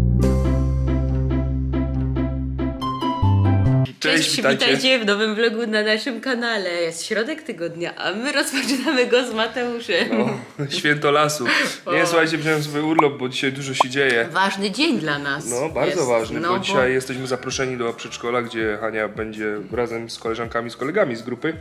Thank you Cześć, witajcie. w nowym vlogu na naszym kanale. Jest środek tygodnia, a my rozpoczynamy go z Mateuszem. O, święto lasu. Nie, słuchajcie, wziąłem sobie urlop, bo dzisiaj dużo się dzieje. Ważny dzień dla nas. No, bardzo jest. ważny, No, bo dzisiaj jesteśmy zaproszeni do przedszkola, gdzie Hania będzie razem z koleżankami, z kolegami z grupy.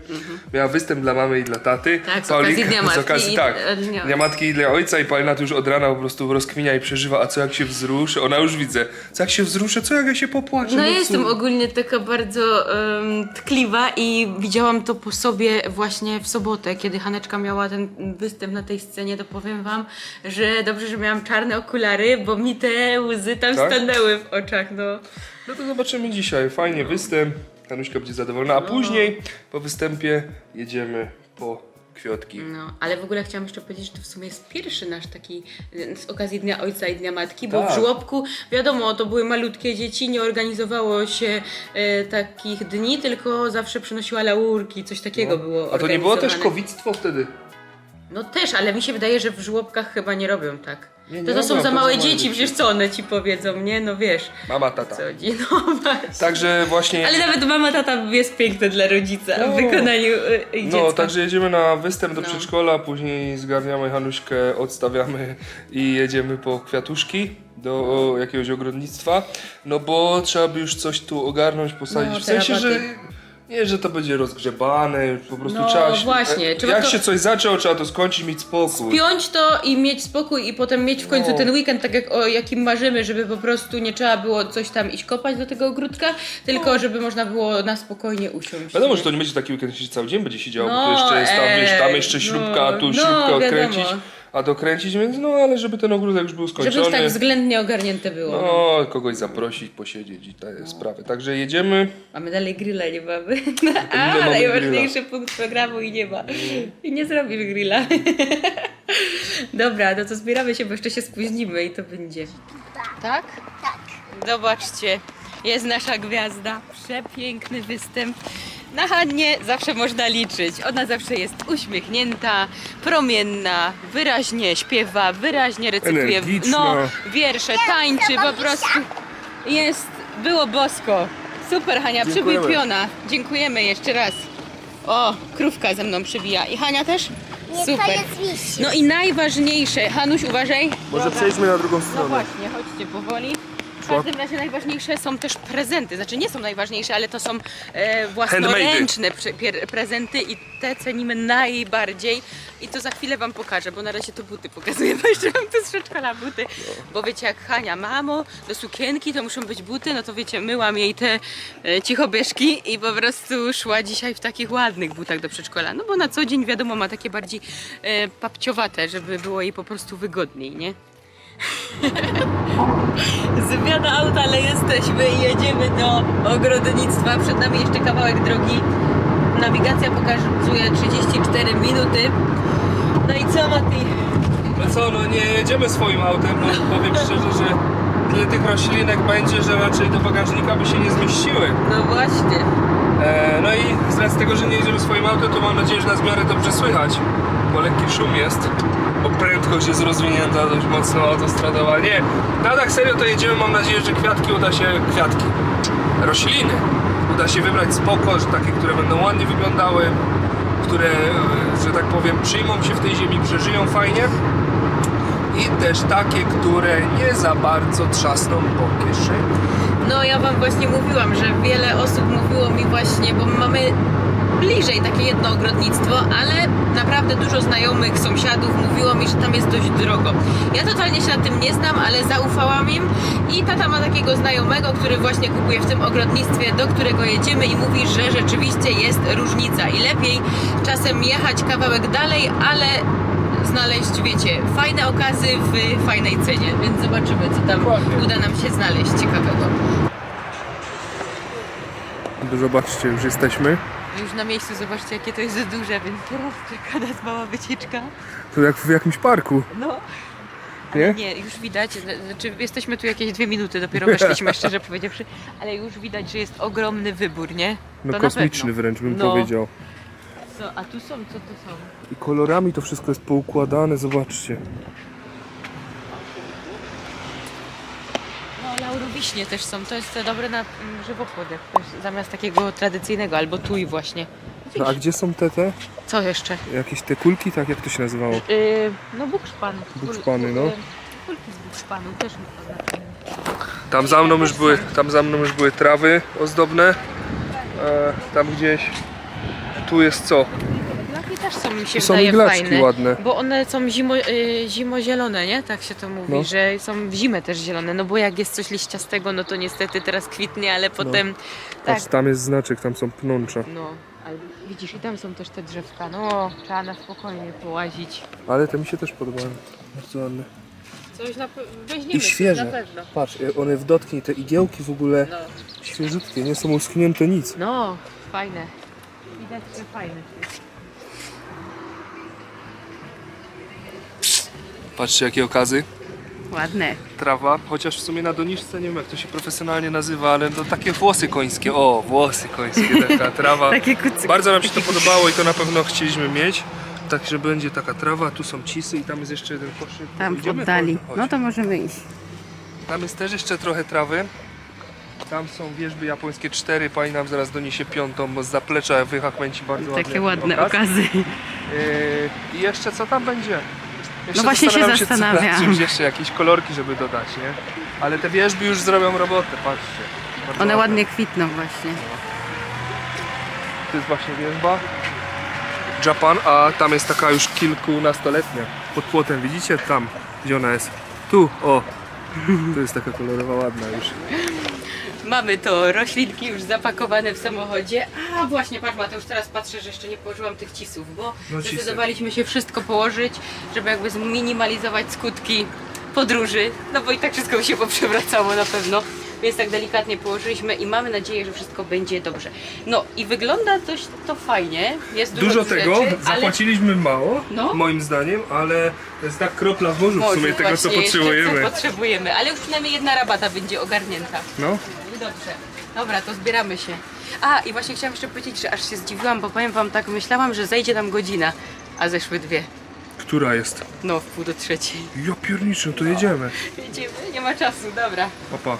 Miała występ dla mamy i dla taty. Mhm. Tak, z okazji Dnia z Matki okazji, i- tak, e, Dnia- Dnia Matki i dla ojca i Paulina już od rana po prostu rozkminia i przeżywa, a co jak się wzruszy? Ona już widzę, co jak się wzruszę, co jak ja się popłaczę? No ja co? jestem ogólnie taka bardzo em, tkliwa i widziałam to po sobie właśnie w sobotę, kiedy Haneczka miała ten występ na tej scenie, to powiem wam, że dobrze, że miałam czarne okulary, bo mi te łzy tam Tak? stanęły w oczach, no. No to zobaczymy dzisiaj. Fajnie występ. Hanuśka będzie zadowolona, a później po występie jedziemy po kwiatki. No, ale w ogóle chciałam jeszcze powiedzieć, że to w sumie jest pierwszy nasz taki e, z okazji Dnia Ojca i Dnia Matki, bo Tak. w żłobku, wiadomo, to były malutkie dzieci, nie organizowało się e, takich dni, tylko zawsze przynosiła laurki, coś takiego było No. A to nie było też kowictwo wtedy? No też, ale mi się wydaje, że w żłobkach chyba nie robią tak. Nie, nie to to są za małe dzieci, przecież co one ci powiedzą, nie? No wiesz, Mama, tata. co dzień, no właśnie. Także właśnie. Ale nawet mama, tata jest piękne dla rodzica w No. wykonaniu e, No, dziecka. także jedziemy na występ do No. przedszkola, później zgarniamy Hanuśkę, odstawiamy i jedziemy po kwiatuszki do jakiegoś ogrodnictwa. No bo trzeba by już coś tu ogarnąć, posadzić. No, w sensie, że. Nie, że to będzie rozgrzebane, po prostu No, trzeba się, właśnie, trzeba Jak to- się coś zaczęło, trzeba to skończyć, mieć spokój. Piąć to i mieć spokój i potem mieć w końcu No. ten weekend, tak jak o jakim marzymy, żeby po prostu nie trzeba było coś tam iść kopać do tego ogródka, tylko żeby można było na spokojnie usiąść. No. Wiadomo, że to nie będzie taki weekend, że się cały dzień będzie siedziało, bo No, tu jeszcze jest tam, wiesz, tam jeszcze śrubka, no, a tu no, śrubkę odkręcić. A dokręcić, więc no ale żeby ten ogródek już był skończony. Żeby już tak względnie ogarnięte było. No. No, kogoś zaprosić, posiedzieć i te sprawy. Także jedziemy. Mamy dalej grilla, nie mamy. A, mamy najważniejszy punkt programu i nie ma. I nie zrobisz grilla. Dobra, no to zbieramy się, bo jeszcze się spóźnimy i to będzie. Tak? Tak. Zobaczcie, jest nasza gwiazda. Przepiękny występ. Na Hannie zawsze można liczyć. Ona zawsze jest uśmiechnięta, promienna, wyraźnie śpiewa, wyraźnie recytuje Energiczna. no, wiersze, tańczy, po prostu jest, było bosko. Super Hania, przybij Dziękujemy. piona. Dziękujemy jeszcze raz. O, krówka ze mną przybija. I Hania też? Nie, Super. to jest wisi. No i najważniejsze, Hanuś uważaj. Może przejdźmy na drugą No stronę. właśnie, chodźcie powoli. W każdym razie najważniejsze są też prezenty. Znaczy nie są najważniejsze, ale to są e, własnoręczne pre, prezenty i te cenimy najbardziej. I to za chwilę wam pokażę, bo na razie to buty pokazuję, bo jeszcze mam tu z przedszkola buty. Bo wiecie jak Hania, mamo, do sukienki to muszą być buty, no to wiecie, myłam jej te e, cichobieżki i po prostu szła dzisiaj w takich ładnych butach do przedszkola. No bo na co dzień wiadomo ma takie bardziej e, papciowate, żeby było jej po prostu wygodniej, nie? Zmiana auta, ale jesteśmy i jedziemy do ogrodnictwa. Przed nami jeszcze kawałek drogi. Nawigacja pokazuje 34 minuty. No i co Mati? No co, no nie jedziemy swoim autem, bo powiem szczerze, że tyle tych roślinek będzie, że raczej do bagażnika by się nie zmieściły. No właśnie. E, no i z racji tego, że nie jedziemy swoim autem, to mam nadzieję, że nas w miarę dobrze słychać. Bo lekki szum jest, bo prędkość jest rozwinięta dość mocno autostradowa. Nie, na tak serio to jedziemy, mam nadzieję, że kwiatki uda się, kwiatki, rośliny, uda się wybrać spoko, że takie, które będą ładnie wyglądały, które, że tak powiem, przyjmą się w tej ziemi, przeżyją fajnie. I też takie, które nie za bardzo trzasną po kieszeni. No ja wam właśnie mówiłam, że wiele osób mówiło mi właśnie, bo my mamy bliżej takie jedno ogrodnictwo, ale naprawdę dużo znajomych, sąsiadów mówiło mi, że tam jest dość drogo. Ja totalnie się na tym nie znam, ale zaufałam im i tata ma takiego znajomego, który właśnie kupuje w tym ogrodnictwie, do którego jedziemy i mówi, że rzeczywiście jest różnica i lepiej czasem jechać kawałek dalej, ale znaleźć, wiecie, fajne okazy w fajnej cenie, więc zobaczymy, co tam Dokładnie. uda nam się znaleźć ciekawego. Zobaczcie, już jesteśmy. Już na miejscu zobaczcie, jakie to jest duże, więc teraz czeka nas mała wycieczka. Tu jak w jakimś parku, No. nie? Nie, już widać, znaczy jesteśmy tu jakieś dwie minuty, dopiero weszliśmy, szczerze powiedziawszy, ale już widać, że jest ogromny wybór, nie? No To na kosmiczny wręcz bym No. powiedział. Co, a tu są, co tu są? I kolorami to wszystko jest poukładane, zobaczcie. Laurowiśnie też są. To jest dobre na mm, ktoś zamiast takiego tradycyjnego, albo tuj właśnie. No, a gdzie są te, te? Co jeszcze? Jakieś te kulki, tak jak to się nazywało? Yy, no bukszpan. Bukszpany, Kul- no. yy, Kulki z bukszpanu też mi poznaczymy. Tam za mną już były, tam za mną już były trawy ozdobne. E, tam gdzieś. Tu jest co? Też są mi się są wydaje iglaczki fajne. ładne. Bo one są zimo, y, zimozielone, nie? Tak się to mówi, No. że są w zimę też zielone. No bo jak jest coś liściastego, no to niestety teraz kwitnie, ale potem tak. Patrz, tam jest znaczek, tam są pnącza. No, ale widzisz, i tam są też te drzewka. No, trzeba na spokojnie połazić. Ale te mi się też podobają. Bardzo ładne. Coś na pe- weźmiemy I świeże. na pewno. Patrz, e, one w dotknij, te igiełki w ogóle No. świeżutkie, nie są uschnięte nic. no, fajne. Widać, że fajne. Patrzcie jakie okazy. Ładne. Trawa, chociaż w sumie na doniczce nie wiem jak to się profesjonalnie nazywa, ale to takie włosy końskie. O, włosy końskie, taka trawa. Takie kucyki. Bardzo nam się to podobało i to na pewno chcieliśmy mieć. Także będzie taka trawa, tu są cisy i tam jest jeszcze jeden koszyk. Tam w Idziemy? oddali. Chodź. No to możemy iść. Tam jest też jeszcze trochę trawy. Tam są wieżby japońskie cztery, pani nam zaraz doniesie piątą, bo z zaplecza wychachmęci bardzo ładny Takie ładne okaz. okazy. Yy, I jeszcze co tam będzie? Jeszcze No właśnie się zastanawiam zastanawiam. Czymś jeszcze jakieś kolorki, żeby dodać, nie? Ale te wieżby już zrobią robotę, patrzcie. Bardzo One ładnie kwitną właśnie. To jest właśnie wieżba. Japan, a tam jest taka już kilkunastoletnia. Pod płotem, widzicie? Tam, gdzie ona jest. Tu, o. To jest taka kolorowa, ładna już. Mamy to, roślinki już zapakowane w samochodzie. A właśnie, patrz Mateusz, teraz patrzę, że jeszcze nie położyłam tych cisów, bo No, zdecydowaliśmy się wszystko położyć, żeby jakby zminimalizować skutki podróży, no bo i tak wszystko się poprzewracało na pewno. Więc tak delikatnie położyliśmy i mamy nadzieję, że wszystko będzie dobrze. No i wygląda dość to fajnie. Jest dużo, Dużo tego, rzeczy, ale zapłaciliśmy mało, No. moim zdaniem, ale to jest tak kropla w morzu w może sumie tego, co właśnie jeszcze potrzebujemy. Co potrzebujemy, ale już przynajmniej jedna rabata będzie ogarnięta. No, Dobrze. Dobra, to zbieramy się. A, i właśnie chciałam jeszcze powiedzieć, że aż się zdziwiłam, bo powiem wam tak, myślałam, że zejdzie nam godzina, a zeszły dwie. która jest? No, w pół do trzeciej. Ja pierniczę, to jedziemy. Jedziemy, nie ma czasu, dobra. Papa.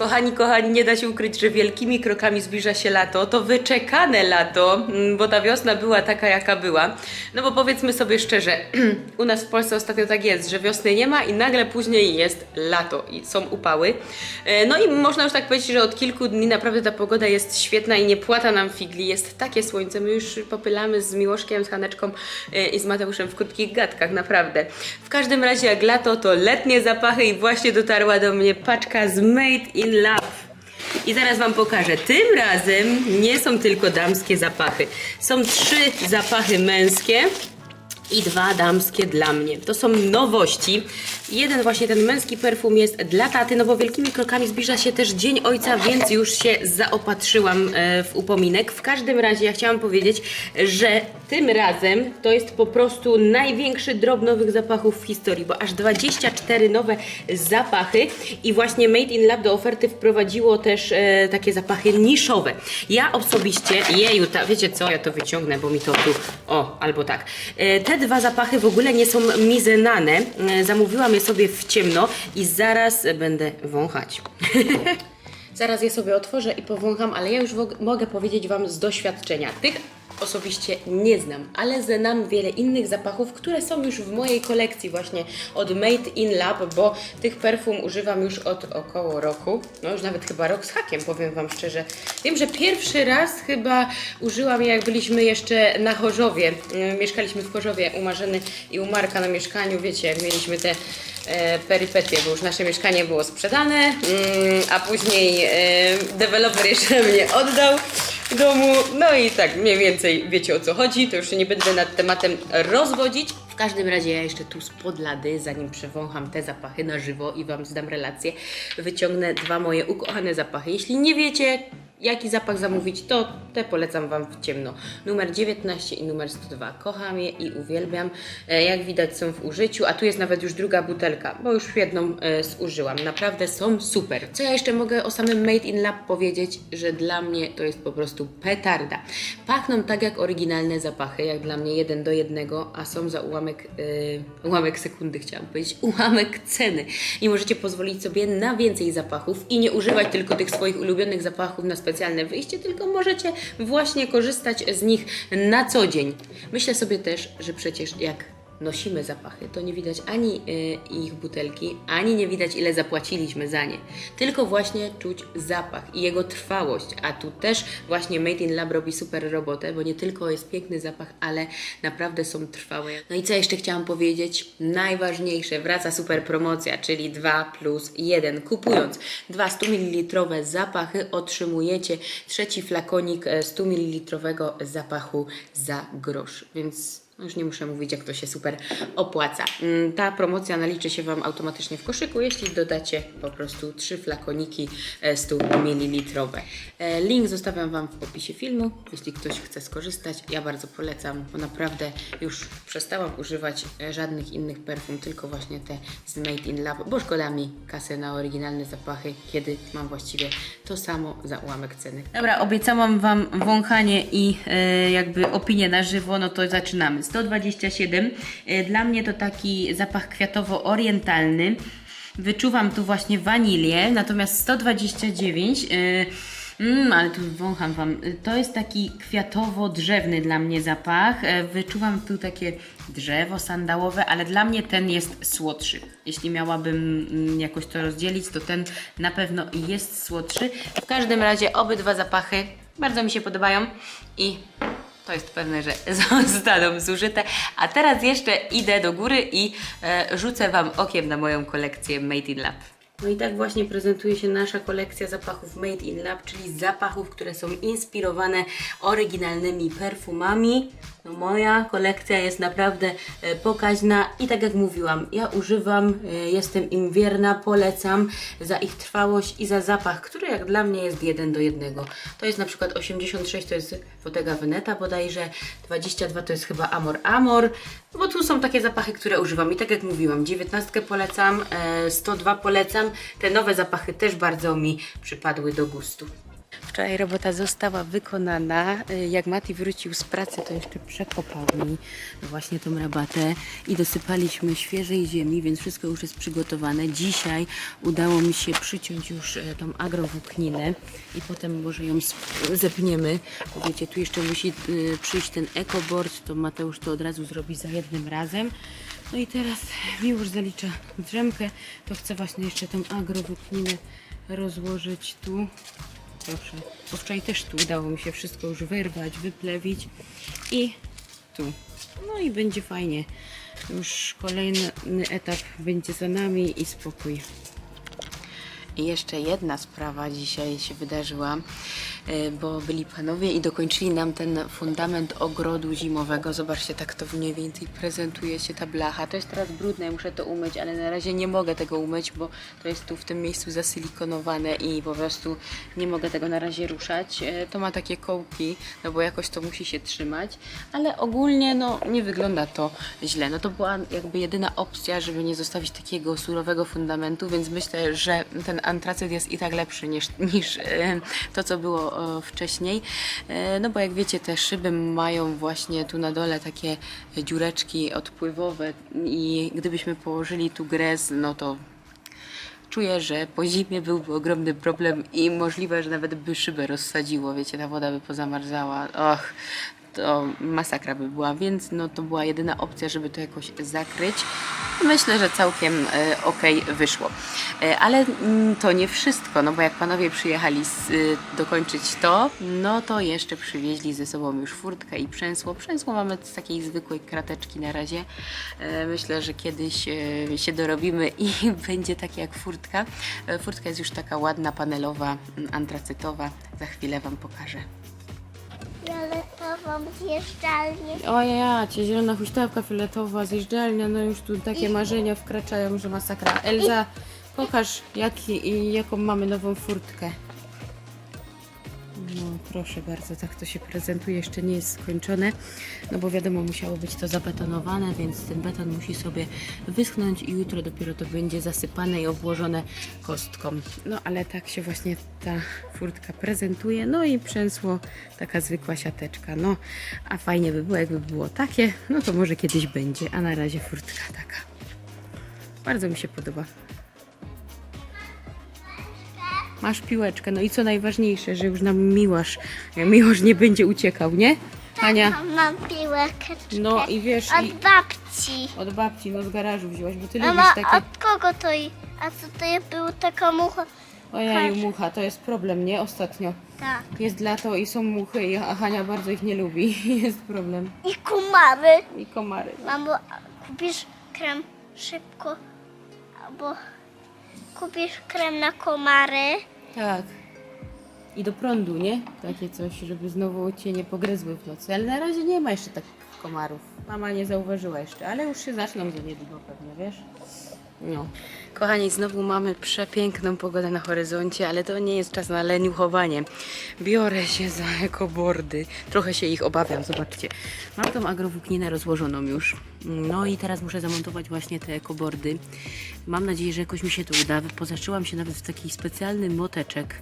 Kochani, kochani, nie da się ukryć, że wielkimi krokami zbliża się lato. To wyczekane lato, mm, bo ta wiosna była taka, jaka była. No bo powiedzmy sobie szczerze, u nas w Polsce ostatnio tak jest, że wiosny nie ma i nagle później jest lato i są upały. E, No i można już tak powiedzieć, że od kilku dni naprawdę ta pogoda jest świetna i nie płata nam figli. Jest takie słońce. My już popylamy z Miłoszkiem, z Haneczką e, i z Mateuszem w krótkich gadkach, naprawdę. W każdym razie jak lato, to letnie zapachy i właśnie dotarła do mnie paczka z Made in Love. I zaraz Wam pokażę. Tym razem nie są tylko damskie zapachy. Są trzy zapachy męskie i dwa damskie dla mnie. To są nowości. Jeden właśnie ten męski perfum jest dla taty, no bo wielkimi krokami zbliża się też Dzień Ojca, więc już się zaopatrzyłam e, w upominek. W każdym razie ja chciałam powiedzieć, że tym razem to jest po prostu największy drop nowych zapachów w historii, bo aż 24 nowe zapachy i właśnie Made in Lab do oferty wprowadziło też e, takie zapachy niszowe. Ja osobiście, jeju, ta, wiecie co, ja to wyciągnę, bo mi to tu, o, albo tak. E, te dwa zapachy w ogóle nie są mizenane. E, zamówiłam je sobie w ciemno i zaraz będę wąchać. Zaraz je sobie otworzę i powącham, ale ja już mogę powiedzieć Wam z doświadczenia. Tych osobiście nie znam, ale znam wiele innych zapachów, które są już w mojej kolekcji właśnie od Made in Lab, bo tych perfum używam już od około roku, no już nawet chyba rok z hakiem, powiem Wam szczerze. Wiem, że pierwszy raz chyba użyłam je, jak byliśmy jeszcze na Chorzowie. Yy, Mieszkaliśmy w Chorzowie u Marzeny i u Marka na mieszkaniu, wiecie, jak mieliśmy te e, perypetie, bo już nasze mieszkanie było sprzedane, mm, a później e, deweloper jeszcze mnie oddał domu. No i tak mniej więcej wiecie o co chodzi, to już nie będę nad tematem rozwodzić. W każdym razie ja jeszcze tu spod lady, zanim przewącham te zapachy na żywo i Wam zdam relację, wyciągnę dwa moje ukochane zapachy. Jeśli nie wiecie, jaki zapach zamówić, to te polecam Wam w ciemno. Numer 19 i numer 102. Kocham je i uwielbiam. E, Jak widać są w użyciu, a tu jest nawet już druga butelka, bo już jedną e, zużyłam. Naprawdę są super. Co ja jeszcze mogę o samym Made in Lab powiedzieć, że dla mnie to jest po prostu petarda. Pachną tak jak oryginalne zapachy, jak dla mnie jeden do jednego, a są za ułamek, e, ułamek sekundy chciałam powiedzieć, ułamek ceny. I możecie pozwolić sobie na więcej zapachów i nie używać tylko tych swoich ulubionych zapachów na specjalne wyjście, tylko możecie właśnie korzystać z nich na co dzień. Myślę sobie też, że przecież jak nosimy zapachy, to nie widać ani y, ich butelki, ani nie widać ile zapłaciliśmy za nie. Tylko właśnie czuć zapach i jego trwałość. A tu też właśnie Made in Lab robi super robotę, bo nie tylko jest piękny zapach, ale naprawdę są trwałe. No i co jeszcze chciałam powiedzieć? Najważniejsze, wraca super promocja, czyli 2 plus 1. Kupując dwa 100 ml zapachy otrzymujecie trzeci flakonik e, 100 ml zapachu za grosz. Więc już nie muszę mówić, jak to się super opłaca. Mm, Ta promocja naliczy się Wam automatycznie w koszyku, jeśli dodacie po prostu trzy flakoniki e, 100 ml. E, Link zostawiam Wam w opisie filmu, jeśli ktoś chce skorzystać. Ja bardzo polecam, bo naprawdę już przestałam używać e, żadnych innych perfum, tylko właśnie te z Made in Lab, bo szkoda mi kasy na oryginalne zapachy, kiedy mam właściwie to samo za ułamek ceny. Dobra, obiecałam Wam wąchanie i e, jakby opinię na żywo, no to zaczynamy. 127. E, Dla mnie to taki zapach kwiatowo-orientalny. Wyczuwam tu właśnie wanilię, natomiast 129. e, Mm, ale tu wącham Wam. E, To jest taki kwiatowo-drzewny dla mnie zapach. Wyczuwam tu takie drzewo sandałowe, ale dla mnie ten jest słodszy. Jeśli miałabym mm, jakoś to rozdzielić, to ten na pewno jest słodszy. W każdym razie obydwa zapachy bardzo mi się podobają i to jest pewne, że zostaną zużyte. A teraz jeszcze idę do góry i e, rzucę Wam okiem na moją kolekcję Made in Lab. No i tak właśnie prezentuje się nasza kolekcja zapachów Made in Lab, czyli zapachów, które są inspirowane oryginalnymi perfumami. No moja kolekcja jest naprawdę e, pokaźna i tak jak mówiłam, ja używam, e, jestem im wierna, polecam za ich trwałość i za zapach, który jak dla mnie jest jeden do jednego. To jest na przykład 86, to jest Bottega Veneta bodajże, 22 to jest chyba Amor Amor, bo tu są takie zapachy, które używam i tak jak mówiłam, 19 polecam, e, 102 polecam, te nowe zapachy też bardzo mi przypadły do gustu. Wczoraj robota została wykonana. Y, Jak Mati wrócił z pracy, to jeszcze przekopał mi właśnie tą rabatę i dosypaliśmy świeżej ziemi, więc wszystko już jest przygotowane. Dzisiaj udało mi się przyciąć już e, tą agrowłókninę i potem może ją zepniemy. Wiecie, tu jeszcze musi y, przyjść ten ekoboard, to Mateusz to od razu zrobi za jednym razem. No i teraz Miłosz zalicza drzemkę, to chcę właśnie jeszcze tą agrowłókninę rozłożyć tu. Proszę. Bo wczoraj też tu udało mi się wszystko już wyrwać, wyplewić i tu. No i będzie fajnie. Już kolejny etap będzie za nami i spokój. I jeszcze jedna sprawa dzisiaj się wydarzyła, bo byli panowie i dokończyli nam ten fundament ogrodu zimowego. Zobaczcie, tak to mniej więcej prezentuje się ta blacha. To jest teraz brudne, muszę to umyć, ale na razie nie mogę tego umyć, bo to jest tu w tym miejscu zasilikonowane i po prostu nie mogę tego na razie ruszać. E, To ma takie kołki, no bo jakoś to musi się trzymać, ale ogólnie no nie wygląda to źle. No to była jakby jedyna opcja, żeby nie zostawić takiego surowego fundamentu, więc myślę, że ten antracyt jest i tak lepszy niż, niż e, to, co było e, wcześniej. E, No bo jak wiecie, te szyby mają właśnie tu na dole takie dziureczki odpływowe i gdybyśmy położyli tu grez, no to czuję, że po zimie byłby ogromny problem i możliwe, że nawet by szybę rozsadziło, wiecie, ta woda by pozamarzała. Och, to masakra by była, więc no to była jedyna opcja, żeby to jakoś zakryć. Myślę, że całkiem e, okej wyszło. E, ale mm, to nie wszystko, no bo jak panowie przyjechali y, dokończyć to, no to jeszcze przywieźli ze sobą już furtkę i przęsło. Przęsło mamy z takiej zwykłej krateczki na razie. E, myślę, że kiedyś e, się dorobimy i będzie takie jak furtka. E, furtka jest już taka ładna, panelowa, mm, antracytowa. Za chwilę Wam pokażę. Fioletową zjeżdżalnię. O ja, cię zielona huśtawka fioletowa, zjeżdżalnia, no już tu takie marzenia wkraczają, że masakra. Elza, pokaż jaki, i jaką mamy nową furtkę. Proszę bardzo, tak to się prezentuje, jeszcze nie jest skończone, no bo wiadomo, musiało być to zabetonowane, więc ten beton musi sobie wyschnąć i jutro dopiero to będzie zasypane i obłożone kostką. No ale tak się właśnie ta furtka prezentuje, no i przęsło taka zwykła siateczka, no a fajnie by było, jakby było takie, no to może kiedyś będzie, a na razie furtka taka. Bardzo mi się podoba. Masz piłeczkę, no i co najważniejsze, że już nam Miłasz, Miłosz nie będzie uciekał, nie? Ania, Mam piłeczkę. no i wiesz, Od i babci. od babci, no z garażu wzięłaś, bo ty lubisz Mama, takie... od kogo to i... A co to jest było taka mucha? Ojej, mucha, to jest problem, nie? Ostatnio. Tak. Jest lato i są muchy, i- a Hania bardzo ich nie lubi. Jest problem. I kumary. I komary. Mamo, kupisz krem szybko? Albo kupisz krem na komary? Tak. I do prądu, nie? Takie coś, żeby znowu cię nie pogryzły w nocy. Ale na razie nie ma jeszcze takich komarów. Mama nie zauważyła jeszcze, ale już się zaczną za niedługo pewnie, wiesz? No. Kochani, znowu mamy przepiękną pogodę na horyzoncie, ale to nie jest czas na leniuchowanie. Biorę się za ekobordy. Trochę się ich obawiam, zobaczcie. Mam tą agrowłókninę rozłożoną już. No i teraz muszę zamontować właśnie te ekobordy. Mam nadzieję, że jakoś mi się to uda. Pozaczyłam się nawet w taki specjalny moteczek.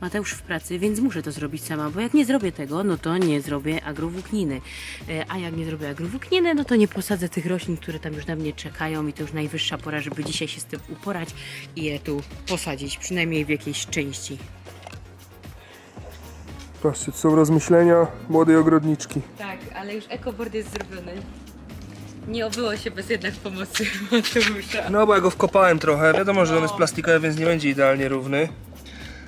Mateusz w pracy, więc muszę to zrobić sama, bo jak nie zrobię tego, no to nie zrobię agrowłókniny. E, A jak nie zrobię agrowłókniny, no to nie posadzę tych roślin, które tam już na mnie czekają i to już najwyższa pora, żeby dzisiaj się z tym uporać i je tu posadzić, przynajmniej w jakiejś części. Patrzcie, to są rozmyślenia młodej ogrodniczki. Tak, ale już ekobord jest zrobiony. Nie obyło się bez jednak pomocy Mateusza. No bo ja go wkopałem trochę. Wiadomo, że on jest plastikowy, więc nie będzie idealnie równy.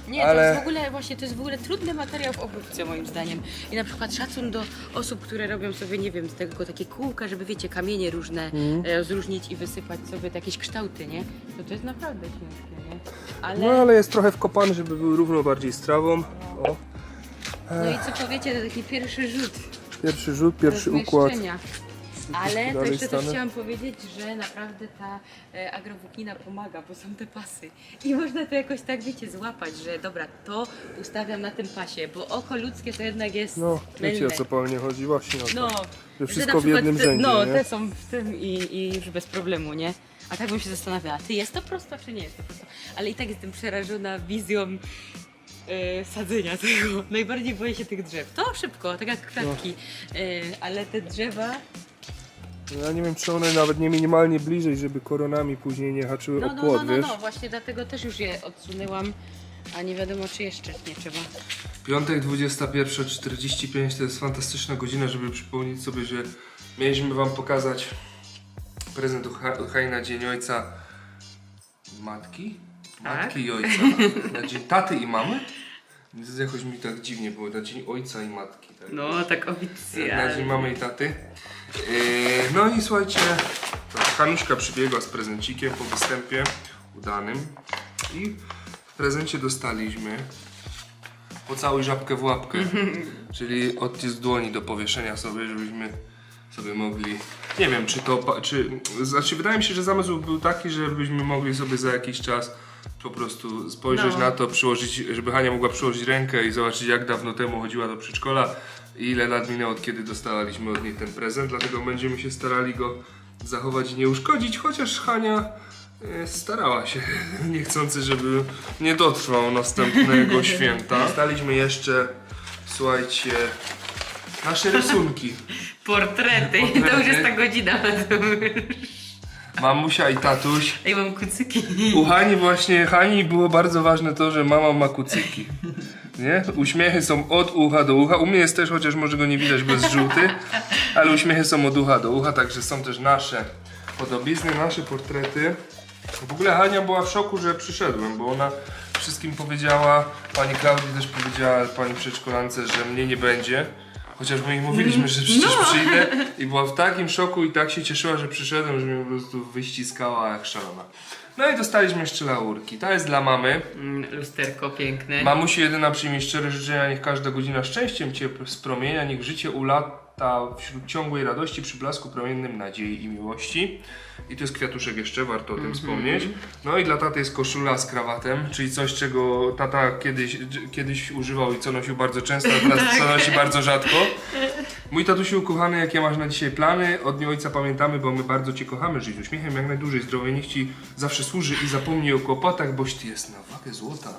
Nie, to Ale- jest w ogóle właśnie, to jest w ogóle trudny materiał w obróbce moim zdaniem. I na przykład szacun do osób, które robią sobie, nie wiem, z tego takie kółka, żeby wiecie, kamienie różne e, rozróżnić i wysypać sobie jakieś kształty, nie? To to jest naprawdę ciężkie, nie? Ale... No ale jest trochę wkopany, żeby był równo bardziej z trawą. O, No i co powiecie, to taki pierwszy rzut pierwszy rzut, pierwszy układ. Ale to jeszcze też chciałam powiedzieć, że naprawdę ta e, agrowłóknina pomaga, bo są te pasy. I można to jakoś tak, wiecie, złapać, że dobra, to ustawiam na tym pasie, bo oko ludzkie to jednak jest No, wiecie mylne. o co Paulinie chodzi, właśnie o to. No, Że wszystko na w przykład jednym te, rzędzie, No, nie? te są w tym i, i już bez problemu, nie? A tak bym się zastanawiała, ty jest to prosto, czy nie jest to prosto? Ale i tak jestem przerażona wizją e, sadzenia tego. Najbardziej boję się tych drzew. To szybko, tak jak kwiatki. No. E, ale te drzewa, Ja nie wiem, czy one nawet nie minimalnie bliżej, żeby koronami później nie haczyły no, o no, płot, no, no, wiesz? no, właśnie dlatego też już je odsunęłam, a nie wiadomo czy jeszcze nie trzeba. Piątek 21.45 to jest fantastyczna godzina, żeby przypomnieć sobie, że mieliśmy wam pokazać prezent Hani na Dzień Ojca Matki? Matki i Ojca. Na Dzień Taty i Mamy? Więc Jakoś mi tak dziwnie było, na Dzień Ojca i Matki. Tak? No, tak Na Dzień oficjalnie. Mamy i Taty. Yy, No i słuchajcie, Hanuszka przybiegła z prezencikiem po występie udanym i w prezencie dostaliśmy pocałuj żabkę w łapkę, czyli odcisk dłoni do powieszenia sobie, żebyśmy sobie mogli, nie wiem czy to, czy, znaczy wydaje mi się, że zamysł był taki, żebyśmy mogli sobie za jakiś czas po prostu spojrzeć No. na to, przyłożyć, żeby Hania mogła przyłożyć rękę i zobaczyć jak dawno temu chodziła do przedszkola i ile lat minęło od kiedy dostaliśmy od niej ten prezent, dlatego będziemy się starali go zachować i nie uszkodzić, chociaż Hania e, starała się niechcący, żeby nie dotrwał następnego święta. Dostaliśmy jeszcze, słuchajcie, nasze rysunki. Portrety. Portrety. to już jest ta godzina. Mamusia i tatuś. Ej, mam kucyki. U Hani właśnie, Hani było bardzo ważne to, że mama ma kucyki. Nie? Uśmiechy są od ucha do ucha. U mnie jest też, chociaż może go nie widać, bo jest żółty, ale uśmiechy są od ucha do ucha, także są też nasze podobizny, nasze portrety. W ogóle Hania była w szoku, że przyszedłem, bo ona wszystkim powiedziała, pani Klaudii też powiedziała pani przedszkolance, że mnie nie będzie. Chociaż my jej mówiliśmy, że przecież przyjdę i była w takim szoku i tak się cieszyła, że przyszedłem, że mnie po prostu wyściskała jak szalona. No i dostaliśmy jeszcze laurki. Ta jest dla mamy. Mm, Lusterko piękne. Mamusi jedyna przyjmie szczere życzenia, niech każda godzina szczęściem Cię spromienia, niech życie ulat, ta wśród ciągłej radości, przy blasku promiennym nadziei i miłości. I to jest kwiatuszek jeszcze, warto o tym wspomnieć. No i dla taty jest koszula z krawatem, czyli coś, czego tata kiedyś, kiedyś używał i co nosił bardzo często, a teraz co nosi bardzo rzadko. Mój tatusiu kochany, jakie masz na dzisiaj plany? Od dnia ojca pamiętamy, bo my bardzo Cię kochamy, żyć uśmiechem jak najdłużej, zdrowie niech Ci zawsze służy i zapomnij o kłopotach, boś Ty jest na wagę złota.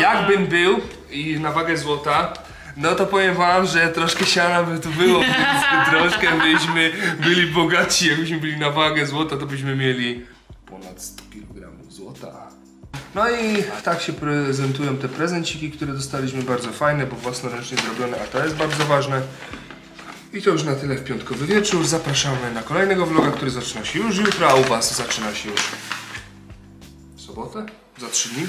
Jakbym był i na wagę złota, no to powiem Wam, że troszkę siana by tu było, więc troszkę byśmy byli bogaci, jakbyśmy byli na wagę złota, to byśmy mieli ponad 100 kg złota. No i tak się prezentują te prezenciki, które dostaliśmy, bardzo fajne, bo własnoręcznie zrobione, a to jest bardzo ważne. I to już na tyle w piątkowy wieczór. Zapraszamy na kolejnego vloga, który zaczyna się już jutro, a u Was zaczyna się już w sobotę, za trzy dni.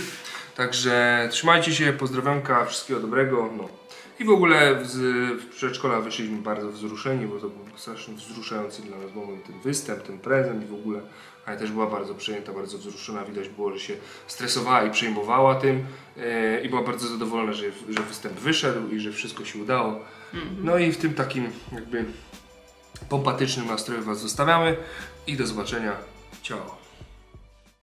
Także trzymajcie się, pozdrowionka, wszystkiego dobrego. No. I w ogóle z w przedszkola wyszliśmy bardzo wzruszeni, bo to był strasznie wzruszający dla nas moment, ten występ, ten prezent i w ogóle. Ale też była bardzo przejęta, bardzo wzruszona. Widać było, że się stresowała i przejmowała tym e, i była bardzo zadowolona, że, że występ wyszedł i że wszystko się udało. No i w tym takim jakby pompatycznym nastroju Was zostawiamy i do zobaczenia. Ciao.